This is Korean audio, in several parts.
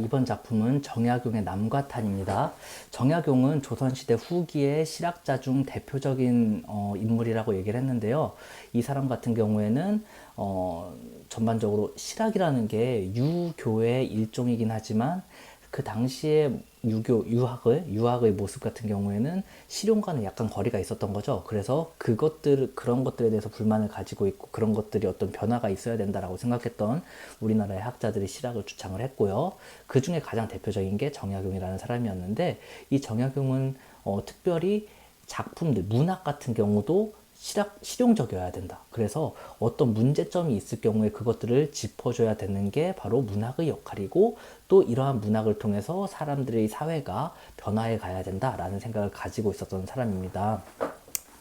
이번 작품은 정약용의 남과 탄입니다. 정약용은 조선시대 후기의 실학자 중 대표적인 어, 인물이라고 얘기를 했는데요. 이 사람 같은 경우에는 어, 전반적으로 실학이라는 게 유교의 일종이긴 하지만 그 당시에 유교 유학의 유학의 모습 같은 경우에는 실용과는 약간 거리가 있었던 거죠. 그래서 그것들 그런 것들에 대해서 불만을 가지고 있고 그런 것들이 어떤 변화가 있어야 된다라고 생각했던 우리나라의 학자들이 실학을 주창을 했고요. 그 중에 가장 대표적인 게 정약용이라는 사람이었는데 이 정약용은 어, 특별히 작품들 문학 같은 경우도 실학, 실용적이어야 된다. 그래서 어떤 문제점이 있을 경우에 그것들을 짚어줘야 되는 게 바로 문학의 역할이고 또 이러한 문학을 통해서 사람들의 사회가 변화해 가야 된다라는 생각을 가지고 있었던 사람입니다.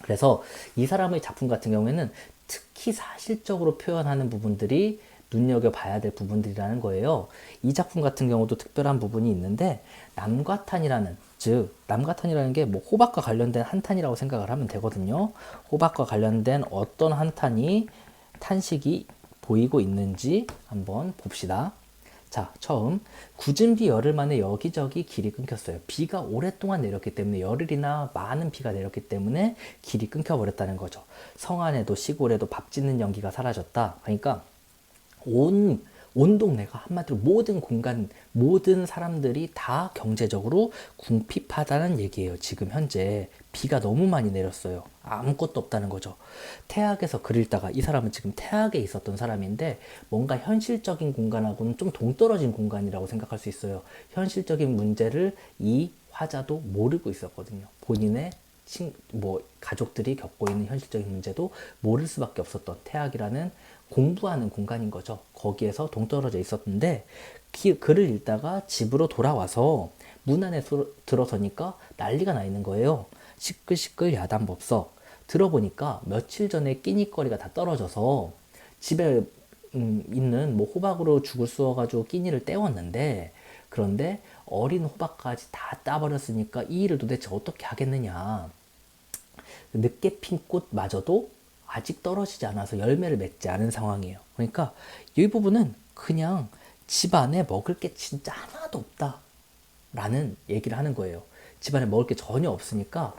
그래서 이 사람의 작품 같은 경우에는 특히 사실적으로 표현하는 부분들이 눈여겨봐야 될 부분들이라는 거예요. 이 작품 같은 경우도 특별한 부분이 있는데 남과탄이라는 즉 남과탄이라는 게 뭐 호박과 관련된 한탄이라고 생각을 하면 되거든요. 호박과 관련된 어떤 한탄이 탄식이 보이고 있는지 한번 봅시다. 자, 처음 굳은 비 열흘 만에 여기저기 길이 끊겼어요. 비가 오랫동안 내렸기 때문에 열흘이나 많은 비가 내렸기 때문에 길이 끊겨 버렸다는 거죠. 성 안에도 시골에도 밥 짓는 연기가 사라졌다. 그러니까 온, 온 동네가 한마디로 모든 공간, 모든 사람들이 다 경제적으로 궁핍하다는 얘기예요. 지금 현재 비가 너무 많이 내렸어요. 아무것도 없다는 거죠. 태학에서 글 읽다가 이 사람은 지금 태학에 있었던 사람인데 뭔가 현실적인 공간하고는 좀 동떨어진 공간이라고 생각할 수 있어요. 현실적인 문제를 이 화자도 모르고 있었거든요. 본인의 친, 뭐 가족들이 겪고 있는 현실적인 문제도 모를 수밖에 없었던 태학이라는 공부하는 공간인 거죠. 거기에서 동떨어져 있었는데 기, 글을 읽다가 집으로 돌아와서 문 안에 수, 들어서니까 난리가 나 있는 거예요. 시끌시끌 야단법석. 들어보니까 며칠 전에 끼니거리가 다 떨어져서 집에 음, 있는 뭐 호박으로 죽을 쑤어가지고 끼니를 때웠는데 그런데 어린 호박까지 다 따버렸으니까 이 일을 도대체 어떻게 하겠느냐. 늦게 핀 꽃마저도 아직 떨어지지 않아서 열매를 맺지 않은 상황이에요. 그러니까 이 부분은 그냥 집 안에 먹을 게 진짜 하나도 없다. 라는 얘기를 하는 거예요. 집안에 먹을 게 전혀 없으니까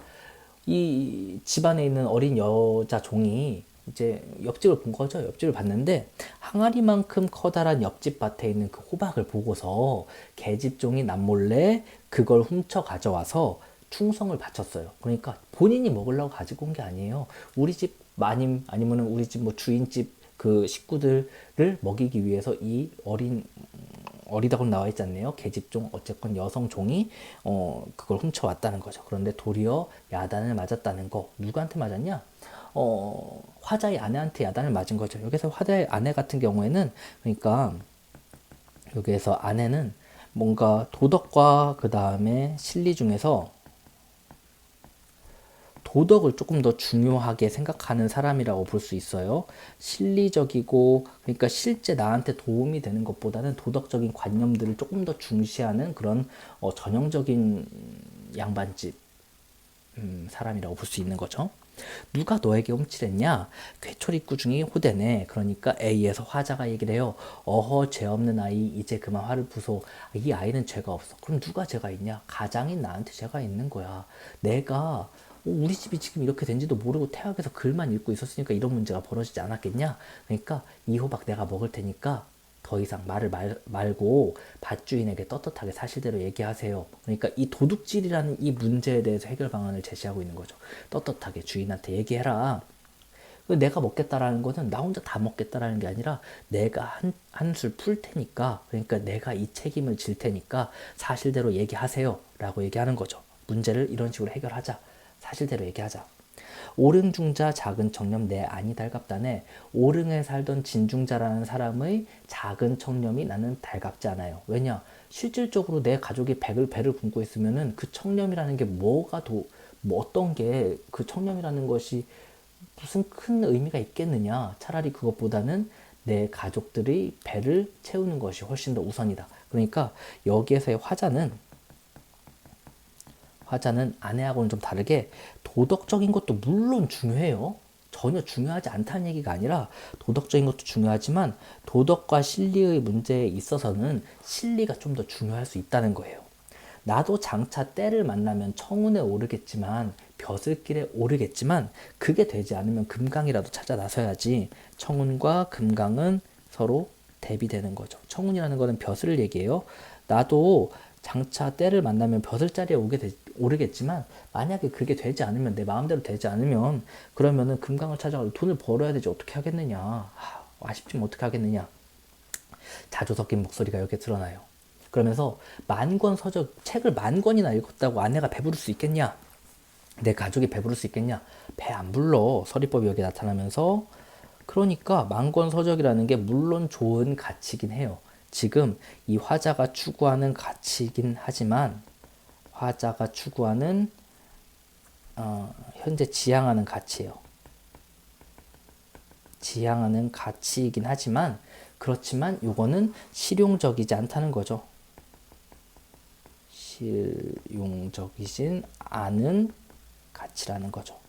이 집안에 있는 어린 여자 종이 이제 옆집을 본 거죠. 옆집을 봤는데 항아리만큼 커다란 옆집 밭에 있는 그 호박을 보고서 계집종이 남몰래 그걸 훔쳐 가져와서 충성을 바쳤어요. 그러니까 본인이 먹으려고 가지고 온 게 아니에요. 우리 집 마님 아니면 우리 집 뭐 주인집 그 식구들을 먹이기 위해서 이 어린 어리다고 나와 있지 않네요. 계집종 어쨌건 여성 종이 어 그걸 훔쳐 왔다는 거죠. 그런데 도리어 야단을 맞았다는 거 누구한테 맞았냐? 어 화자의 아내한테 야단을 맞은 거죠. 여기서 화자의 아내 같은 경우에는 그러니까 여기에서 아내는 뭔가 도덕과 그 다음에 실리 중에서 도덕을 조금 더 중요하게 생각하는 사람이라고 볼 수 있어요. 실리적이고 그러니까 실제 나한테 도움이 되는 것보다는 도덕적인 관념들을 조금 더 중시하는 그런 어, 전형적인 양반집 음, 사람이라고 볼 수 있는 거죠. 누가 너에게 훔치랬냐? 괴초리꾸 중이 호대네. 그러니까 A에서 화자가 얘기를 해요. 어허, 죄 없는 아이, 이제 그만 화를 부소. 이 아이는 죄가 없어. 그럼 누가 죄가 있냐? 가장인 나한테 죄가 있는 거야. 내가 우리 집이 지금 이렇게 된지도 모르고 태학에서 글만 읽고 있었으니까 이런 문제가 벌어지지 않았겠냐? 그러니까 이 호박 내가 먹을 테니까 더 이상 말을 말, 말고 밭주인에게 떳떳하게 사실대로 얘기하세요. 그러니까 이 도둑질이라는 이 문제에 대해서 해결 방안을 제시하고 있는 거죠. 떳떳하게 주인한테 얘기해라. 내가 먹겠다라는 것은 나 혼자 다 먹겠다라는 게 아니라 내가 한, 한술 풀 테니까 그러니까 내가 이 책임을 질 테니까 사실대로 얘기하세요 라고 얘기하는 거죠. 문제를 이런 식으로 해결하자. 사실대로 얘기하자. 오릉중자 작은 청렴 내 안이 달갑다네 오릉에 살던 진중자라는 사람의 작은 청렴이 나는 달갑지 않아요. 왜냐? 실질적으로 내 가족이 백을 배를 굶고 있으면은 그 청렴이라는 게 뭐가 도, 뭐 어떤 게 그 청렴이라는 것이 무슨 큰 의미가 있겠느냐? 차라리 그것보다는 내 가족들의 배를 채우는 것이 훨씬 더 우선이다. 그러니까 여기에서의 화자는 화자는 아내하고는 좀 다르게 도덕적인 것도 물론 중요해요. 전혀 중요하지 않다는 얘기가 아니라 도덕적인 것도 중요하지만 도덕과 실리의 문제에 있어서는 실리가 좀 더 중요할 수 있다는 거예요. 나도 장차 때를 만나면 청운에 오르겠지만 벼슬길에 오르겠지만 그게 되지 않으면 금강이라도 찾아 나서야지 청운과 금강은 서로 대비되는 거죠. 청운이라는 거는 벼슬을 얘기해요. 나도 장차 때를 만나면 벼슬 자리에 오게 되, 오르겠지만 만약에 그게 되지 않으면 내 마음대로 되지 않으면 그러면은 금강을 찾아가서 돈을 벌어야 되지 어떻게 하겠느냐 하, 아쉽지만 어떻게 하겠느냐 자주 섞인 목소리가 이렇게 드러나요. 그러면서 만 권 서적 책을 만 권이나 읽었다고 아내가 배부를 수 있겠냐? 내 가족이 배부를 수 있겠냐? 배 안 불러 서리법이 여기 나타나면서 그러니까 만 권 서적이라는 게 물론 좋은 가치긴 해요. 지금 이 화자가 추구하는 가치이긴 하지만 화자가 추구하는 어, 현재 지향하는 가치예요. 지향하는 가치이긴 하지만 그렇지만 이거는 실용적이지 않다는 거죠. 실용적이진 않은 가치라는 거죠.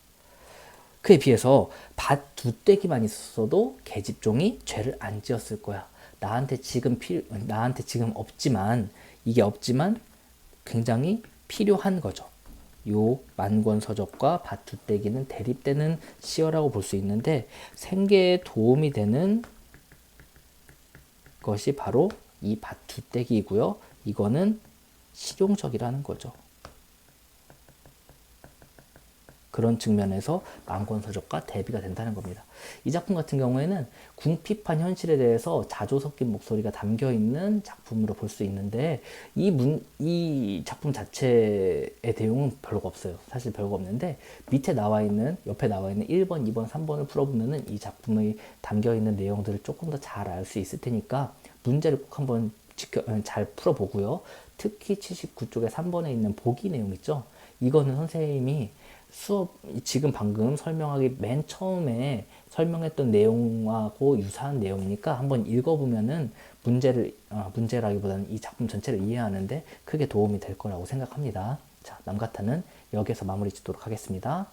그에 비해서 밭 두 떼기만 있었어도 계집종이 죄를 안 지었을 거야. 나한테 지금 필 나한테 지금 없지만 이게 없지만 굉장히 필요한 거죠. 요 만권서적과 밭두 떼기는 대립되는 시어라고 볼 수 있는데 생계에 도움이 되는 것이 바로 이밭두 떼기이고요. 이거는 실용적이라는 거죠. 그런 측면에서 만권서적과 대비가 된다는 겁니다. 이 작품 같은 경우에는 궁핍한 현실에 대해서 자조 섞인 목소리가 담겨 있는 작품으로 볼 수 있는데 이, 문, 이 작품 자체의 내용은 별거 없어요. 사실 별거 없는데 밑에 나와 있는 옆에 나와 있는 1번, 2번, 3번을 풀어보면은 이 작품의 담겨 있는 내용들을 조금 더 잘 알 수 있을 테니까 문제를 꼭 한번 지켜, 잘 풀어보고요. 특히 79쪽에 3번에 있는 보기 내용 있죠. 이거는 선생님이 수업 지금 방금 설명하기 맨 처음에 설명했던 내용하고 유사한 내용이니까 한번 읽어보면은 문제를 어, 문제라기보다는 이 작품 전체를 이해하는데 크게 도움이 될 거라고 생각합니다. 자, 남가타는 여기서 마무리 짓도록 하겠습니다.